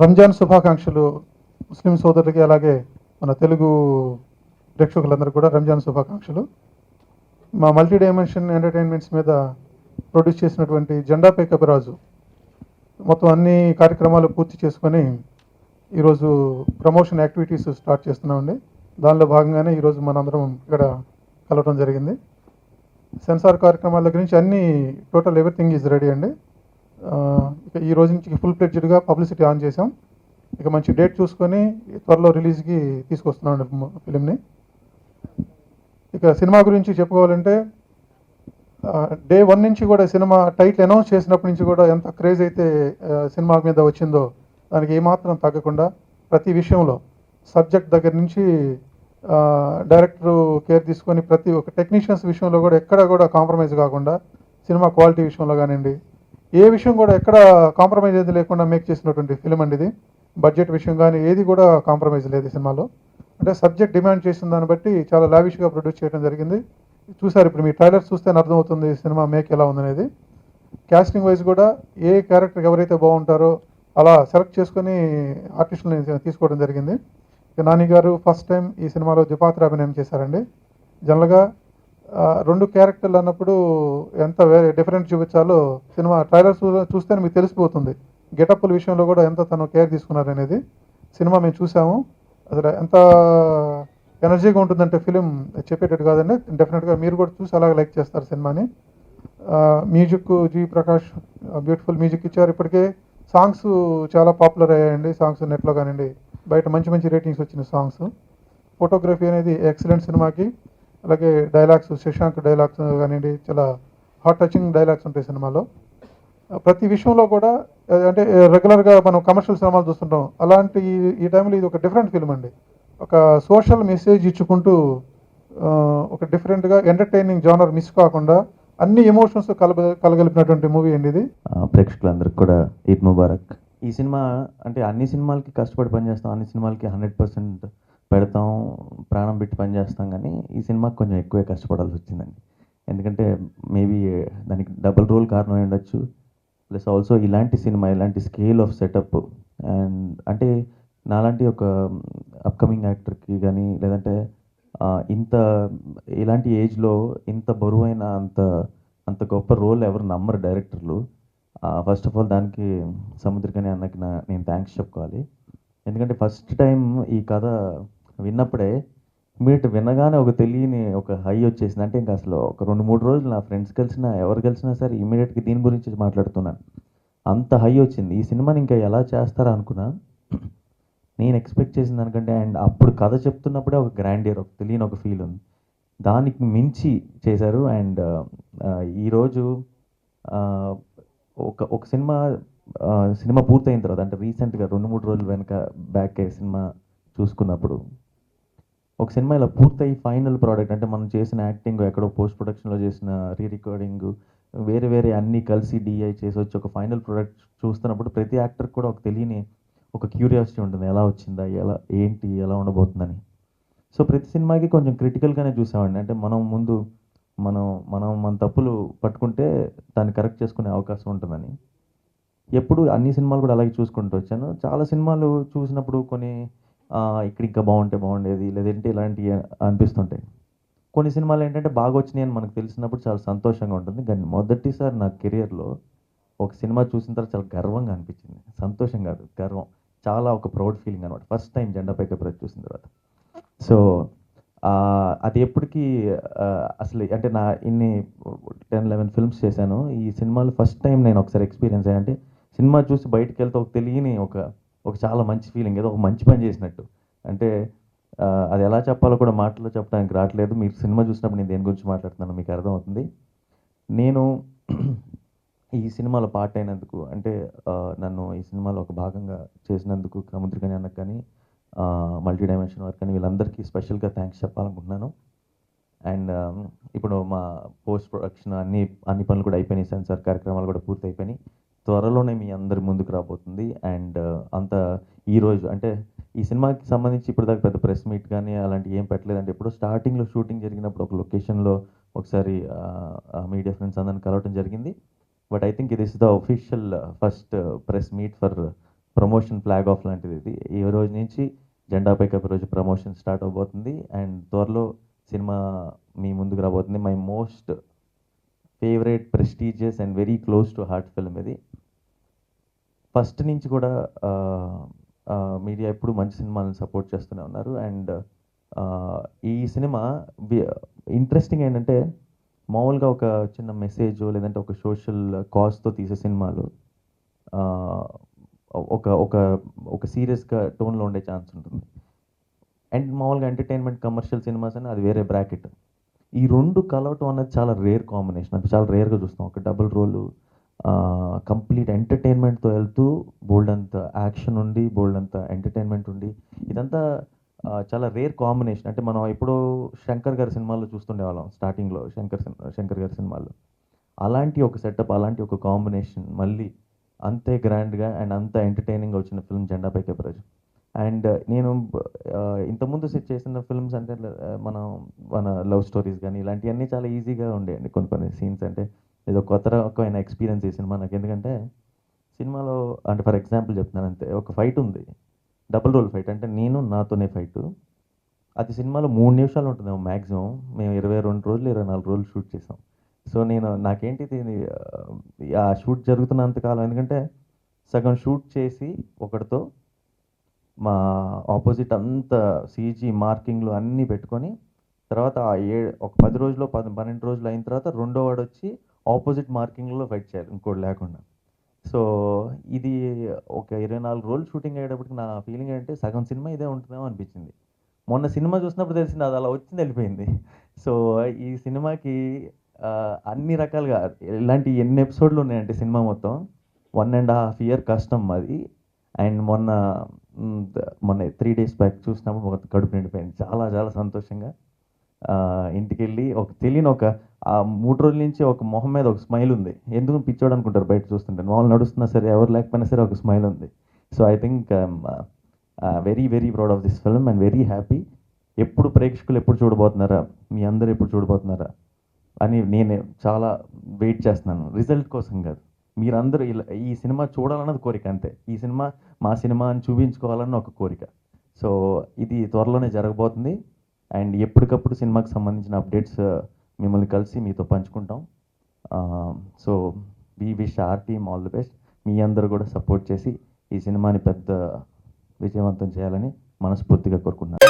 రంజాన్ శుభాకాంక్షలు ముస్లిం సోదరులకి అలాగే మన తెలుగు ప్రేక్షకులందరూ కూడా రంజాన్ శుభాకాంక్షలు. మా మల్టీ డైమెన్షన్ ఎంటర్టైన్మెంట్స్ మీద ప్రొడ్యూస్ చేసినటువంటి జెండా జెండాపై కపిరాజు మొత్తం అన్ని కార్యక్రమాలు పూర్తి చేసుకొని ఈరోజు ప్రమోషన్ యాక్టివిటీస్ స్టార్ట్ చేస్తున్నామండి. దానిలో భాగంగానే ఈరోజు మనందరం ఇక్కడ కలవడం జరిగింది. సెన్సార్ కార్యక్రమాల దగ్గర నుంచి అన్ని టోటల్ ఎవ్రీథింగ్ ఈజ్ రెడీ అండి. ఇక ఈ రోజు నుంచి ఫుల్ ప్లెడ్జ్డ్గా పబ్లిసిటీ ఆన్ చేసాం ఇక మంచి డేట్ చూసుకొని త్వరలో రిలీజ్కి తీసుకొస్తున్నాను ఫిలింని ఇక సినిమా గురించి చెప్పుకోవాలంటే డే వన్ నుంచి కూడా సినిమా టైటిల్ అనౌన్స్ చేసినప్పటి నుంచి కూడా ఎంత క్రేజ్ అయితే సినిమా మీద వచ్చిందో దానికి ఏమాత్రం తగ్గకుండా ప్రతి విషయంలో సబ్జెక్ట్ దగ్గర నుంచి డైరెక్టర్ కేర్ తీసుకొని ప్రతి ఒక్క టెక్నీషియన్స్ విషయంలో కూడా ఎక్కడ కూడా కాంప్రమైజ్ కాకుండా సినిమా క్వాలిటీ విషయంలో కానివ్వండి ఏ విషయం కూడా ఎక్కడ కాంప్రమైజ్ ఏది లేకుండా మేక్ చేసినటువంటి ఫిలిం అండి ఇది. బడ్జెట్ విషయం కానీ ఏది కూడా కాంప్రమైజ్ లేదు సినిమాలో. అంటే సబ్జెక్ట్ డిమాండ్ చేసిన దాన్ని బట్టి చాలా లావిష్గా ప్రొడ్యూస్ చేయడం జరిగింది. చూసారు ఇప్పుడు మీ ట్రైలర్ చూస్తే అర్థమవుతుంది సినిమా మేక్ ఎలా ఉందనేది. క్యాస్టింగ్ వైజ్ కూడా ఏ క్యారెక్టర్ ఎవరైతే బాగుంటారో అలా సెలెక్ట్ చేసుకొని ఆర్టిస్టులని తీసుకోవడం జరిగింది. ఇక నాని గారు ఫస్ట్ టైం ఈ సినిమాలో ద్విపాత్ర అభినయం చేశారండి. జనరల్గా రెండు క్యారెక్టర్లు అన్నప్పుడు ఎంత వేరే డిఫరెంట్ చూపించాలో సినిమా ట్రైలర్ చూస్తేనే చూస్తే మీకు తెలిసిపోతుంది. గెటప్పుల విషయంలో కూడా ఎంత తను కేర్ తీసుకున్నారనేది సినిమా మేము చూసాము. అసలు ఎంత ఎనర్జీగా ఉంటుందంటే ఫిలిం చెప్పేటట్టు కాదండి. డెఫినెట్గా మీరు కూడా చూసి అలాగే లైక్ చేస్తారు సినిమాని. Music G Prakash beautiful music ఇచ్చారు. ఇప్పటికే సాంగ్స్ చాలా పాపులర్ అయ్యాయండి. సాంగ్స్ నెట్లో కానివ్వండి బయట మంచి మంచి రేటింగ్స్ వచ్చిన సాంగ్స్. ఫోటోగ్రఫీ అనేది ఎక్సలెంట్ సినిమాకి. అలాగే డైలాగ్స్ శశాంక్ డైలాగ్స్ కానివ్వండి చాలా హార్ట్ టచింగ్ డైలాగ్స్ ఉంటాయి సినిమాలో. ప్రతి విషయంలో కూడా అంటే రెగ్యులర్గా మనం కమర్షియల్ సినిమాలు చూస్తుంటాం. అలాంటి ఈ- టైంలో ఇది ఒక డిఫరెంట్ ఫిల్మ్ అండి. ఒక సోషల్ మెసేజ్ ఇచ్చుకుంటూ ఒక డిఫరెంట్గా ఎంటర్టైనింగ్ జానర్ మిస్ కాకుండా అన్ని ఎమోషన్స్ కలగ కలగలిపినటువంటి మూవీ అండి ఇది. ప్రేక్షకులందరికీ కూడా ఈద్ ముబారక్. ఈ సినిమా అంటే అన్ని సినిమాలకి కష్టపడి పనిచేస్తాం అన్ని సినిమాలకి హండ్రెడ్ పర్సెంట్ పెడతాం ప్రాణం పెట్టి పనిచేస్తాం కానీ ఈ సినిమాకి కొంచెం ఎక్కువే కష్టపడాల్సి వచ్చిందండి. ఎందుకంటే మేబీ దానికి డబుల్ రోల్ కారణం అయి ఉండొచ్చు. ప్లస్ ఆల్సో ఇలాంటి సినిమా ఇలాంటి స్కేల్ ఆఫ్ సెటప్ అండ్ అంటే నాలాంటి ఒక అప్కమింగ్ యాక్టర్కి కానీ లేదంటే ఇంత ఇలాంటి ఏజ్లో ఇంత బరువైన అంత అంత గొప్ప రోల్ ఎవరు నమ్మరు డైరెక్టర్లు. ఫస్ట్ ఆఫ్ ఆల్ దానికి సముద్రికని అన్నకి నా నేను థ్యాంక్స్ చెప్పుకోవాలి. ఎందుకంటే ఫస్ట్ టైం ఈ కథ విన్నప్పుడే ఇమీడియట్ వినగానే ఒక తెలియని ఒక హై వచ్చేసింది. అంటే ఇంకా అసలు ఒక రెండు మూడు రోజులు నా ఫ్రెండ్స్ కలిసినా ఎవరు కలిసినా సరే ఇమీడియట్గా దీని గురించి మాట్లాడుతున్నాను. అంత హై వచ్చింది. ఈ సినిమాని ఇంకా ఎలా చేస్తారా అనుకున్నా నేను ఎక్స్పెక్ట్ చేసిన దానికంటే అండ్ అప్పుడు కథ చెప్తున్నప్పుడే ఒక గ్రాండియర్ ఒక తెలియని ఒక ఫీల్ ఉంది. దానికి మించి చేశారు. అండ్ ఈరోజు ఒక ఒక సినిమా సినిమా పూర్తయిన తర్వాత అంటే రీసెంట్గా రెండు మూడు రోజులు వెనక బ్యాక్ సినిమా చూసుకున్నప్పుడు ఒక సినిమా ఇలా పూర్తయి ఫైనల్ ప్రోడక్ట్ అంటే మనం చేసిన యాక్టింగ్ ఎక్కడో పోస్ట్ ప్రొడక్షన్లో చేసిన రీ రికార్డింగ్ వేరే వేరే అన్నీ కలిసి డిఐ చేసి వచ్చి ఒక ఫైనల్ ప్రోడక్ట్ చూస్తున్నప్పుడు ప్రతి యాక్టర్ కూడా ఒక తెలియని ఒక క్యూరియాసిటీ ఉంటుంది. ఎలా వచ్చిందా? ఎలా ఏంటి? ఎలా ఉండబోతుందని. సో ప్రతి సినిమాకి కొంచెం క్రిటికల్గానే చూసామండి అంటే మనం ముందు మనం మనం మన తప్పులు పట్టుకుంటే దాన్ని కరెక్ట్ చేసుకునే అవకాశం ఉంటుందని. ఎప్పుడు అన్ని సినిమాలు కూడా అలాగే చూసుకుంటూ వచ్చాను. చాలా సినిమాలు చూసినప్పుడు కొన్ని ఇక్కడ ఇంకా బాగుంటే బాగుండేది లేదంటే ఇలాంటివి అనిపిస్తుంటాయి. కొన్ని సినిమాలు ఏంటంటే బాగా వచ్చినాయి అని మనకు తెలిసినప్పుడు చాలా సంతోషంగా ఉంటుంది. కానీ మొదటిసారి నా కెరియర్లో ఒక సినిమా చూసిన తర్వాత చాలా గర్వంగా అనిపించింది. సంతోషం కాదు గర్వం. చాలా ఒక ప్రౌడ్ ఫీలింగ్ అనమాట ఫస్ట్ టైం జెండా పైకి ప్రతి చూసిన తర్వాత. సో అది ఎప్పటికీ అసలు అంటే నా ఇన్ని టెన్ లెవెన్ ఫిల్మ్స్ చేశాను. ఈ సినిమాలు ఫస్ట్ టైం నేను ఒకసారి ఎక్స్పీరియన్స్ అయ్యానంటే సినిమా చూసి బయటకు వెళ్తే ఒక తెలియని ఒక ఒక చాలా మంచి ఫీలింగ్ ఏదో ఒక మంచి పని చేసినట్టు. అంటే అది ఎలా చెప్పాలో కూడా మాటల్లో చెప్పడానికి రావట్లేదు. మీరు సినిమా చూసినప్పుడు నేను దేని గురించి మాట్లాడుతున్నాను మీకు అర్థమవుతుంది. నేను ఈ సినిమాలో పార్ట్ అయినందుకు అంటే నన్ను ఈ సినిమాలో ఒక భాగంగా చేసినందుకు సముద్రికని అన్నకు కానీ మల్టీ డైమెన్షన్ వర్క్ అని వీళ్ళందరికీ స్పెషల్గా థ్యాంక్స్ చెప్పాలనుకుంటున్నాను. అండ్ ఇప్పుడు మా పోస్ట్ ప్రొడక్షన్ అన్ని అన్ని పనులు కూడా అయిపోయినాయి. సెన్సార్ కార్యక్రమాలు కూడా పూర్తి అయిపోయినాయి త్వరలోనే మీ అందరి ముందుకు రాబోతుంది. అండ్ uh, అంత ఈరోజు అంటే ఈ సినిమాకి సంబంధించి ఇప్పటిదాకా పెద్ద ప్రెస్ మీట్ కానీ అలాంటివి ఏం పెట్టలేదంటే ఇప్పుడు స్టార్టింగ్లో షూటింగ్ జరిగినప్పుడు ఒక లొకేషన్లో ఒకసారి uh, uh, మీడియా ఫ్రెండ్స్ అందరిని కలవటం జరిగింది. బట్ ఐ థింక్ ఇది is the official first press meet for promotion flag off లాంటిది ఇది. ఈ రోజు నుంచి జెండా పైకప్ రోజు ప్రమోషన్ స్టార్ట్ అవబోతుంది. అండ్ త్వరలో సినిమా మీ ముందుకు రాబోతుంది. My most favourite prestigious and very close to heart film ఇది. ఫస్ట్ నుంచి కూడా మీడియా ఎప్పుడు మంచి సినిమాలను సపోర్ట్ చేస్తూనే ఉన్నారు. అండ్ ఈ సినిమా ఇంట్రెస్టింగ్ ఏంటంటే మామూలుగా ఒక చిన్న మెసేజ్ లేదంటే ఒక సోషల్ కాజ్తో తీసే సినిమాలు ఒక ఒక ఒక సీరియస్గా టోన్లో ఉండే ఛాన్స్ ఉంటుంది. అండ్ మామూలుగా ఎంటర్టైన్మెంట్ కమర్షియల్ సినిమాస్ అని అది వేరే బ్రాకెట్. ఈ రెండు కలవటం అన్నది చాలా రేర్ కాంబినేషన్ అది చాలా రేర్గా చూస్తాం ఒక డబుల్ రోలు కంప్లీట్ ఎంటర్టైన్మెంట్తో వెళ్తూ బోల్డ్ అంత యాక్షన్ ఉండి బోల్డ్ అంత ఎంటర్టైన్మెంట్ ఉండి ఇదంతా చాలా రేర్ కాంబినేషన్ అంటే మనం ఎప్పుడో శంకర్ గారి సినిమాల్లో చూస్తుండేవాళ్ళం స్టార్టింగ్లో శంకర్ సినిమా శంకర్ గారి సినిమాల్లో. అలాంటి ఒక సెటప్ అలాంటి ఒక కాంబినేషన్ మళ్ళీ అంతే గ్రాండ్గా అండ్ అంత ఎంటర్టైనింగ్గా వచ్చిన ఫిల్మ్ జెండా పైకే ప్రజ అండ్ నేను ఇంతకుముందు సెట్ చేసిన ఫిల్మ్స్ అంటే మన మనం మన లవ్ స్టోరీస్ కానీ ఇలాంటివన్నీ చాలా ఈజీగా ఉండేయండి కొన్ని కొన్ని సీన్స్ అంటే. ఏదో కొత్త రకమైన ఎక్స్పీరియన్స్ ఈ సినిమా నాకు. ఎందుకంటే సినిమాలో అంటే ఫర్ ఎగ్జాంపుల్ చెప్తున్నాను అంతే. ఒక ఫైట్ ఉంది. Double role fight. అంటే నేను నాతోనే ఫైట్. అది సినిమాలో మూడు నిమిషాలు ఉంటుంది మ్యాక్సిమం మేము ఇరవై రెండు రోజులు ఇరవై నాలుగు రోజులు షూట్ చేసాం. సో నేను నాకేంటి ఆ, ఆ షూట్ జరుగుతున్నంత కాలం. ఎందుకంటే సగం షూట్ చేసి ఒకటితో మా ఆపోజిట్ అంతా సీజీ మార్కింగ్లు అన్నీ పెట్టుకొని తర్వాత ఆ ఏ ఒక పది రోజులు పది పన్నెండు రోజులు అయిన తర్వాత రెండో వాడు వచ్చి ఆపోజిట్ మార్కింగ్లో ఫైట్ చేయాలి ఇంకోటి లేకుండా. సో ఇది ఒక ఇరవై నాలుగు రోజులు షూటింగ్ అయ్యేటప్పటికి నా ఫీలింగ్ ఏంటంటే సగం సినిమా ఇదే ఉంటుందేమో అనిపించింది. మొన్న సినిమా చూసినప్పుడు తెలిసింది అది అలా వచ్చింది వెళ్ళిపోయింది. సో ఈ సినిమాకి అన్ని రకాలుగా ఇలాంటి ఎన్ని ఎపిసోడ్లు ఉన్నాయంటే సినిమా మొత్తం వన్ అండ్ హాఫ్ ఇయర్ కష్టం అది. అండ్ మొన్న మొన్న త్రీ డేస్ బ్యాక్ చూసినప్పుడు ఒక కడుపు నిండిపోయింది. చాలా చాలా సంతోషంగా. ఇంటికి వెళ్ళి ఒక తెలియని ఒక ఆ మూడు రోజుల నుంచి ఒక మొహం మీద ఒక స్మైల్ ఉంది. ఎందుకు పిచ్చోడు అనుకుంటారు బయట చూస్తుంటే? మామూలు నడుస్తున్నా సరే ఎవరు లేకపోయినా సరే ఒక స్మైల్ ఉంది. So I think very very proud of this film and very happy ఎప్పుడు ప్రేక్షకులు ఎప్పుడు చూడబోతున్నారా? మీ అందరు ఎప్పుడు చూడబోతున్నారా? అని నేను చాలా వెయిట్ చేస్తున్నాను. రిజల్ట్ కోసం కాదు. మీరందరూ ఇలా ఈ సినిమా చూడాలన్నది కోరిక అంతే. ఈ సినిమా మా సినిమా అని చూపించుకోవాలన్న ఒక కోరిక. సో ఇది త్వరలోనే జరగబోతుంది. అండ్ ఎప్పటికప్పుడు సినిమాకి సంబంధించిన అప్డేట్స్ మిమ్మల్ని కలిసి మీతో పంచుకుంటాం. So we wish our team all the best. మీ అందరూ కూడా సపోర్ట్ చేసి ఈ సినిమాని పెద్ద విజయవంతం చేయాలని మనస్ఫూర్తిగా కోరుకుంటున్నాను.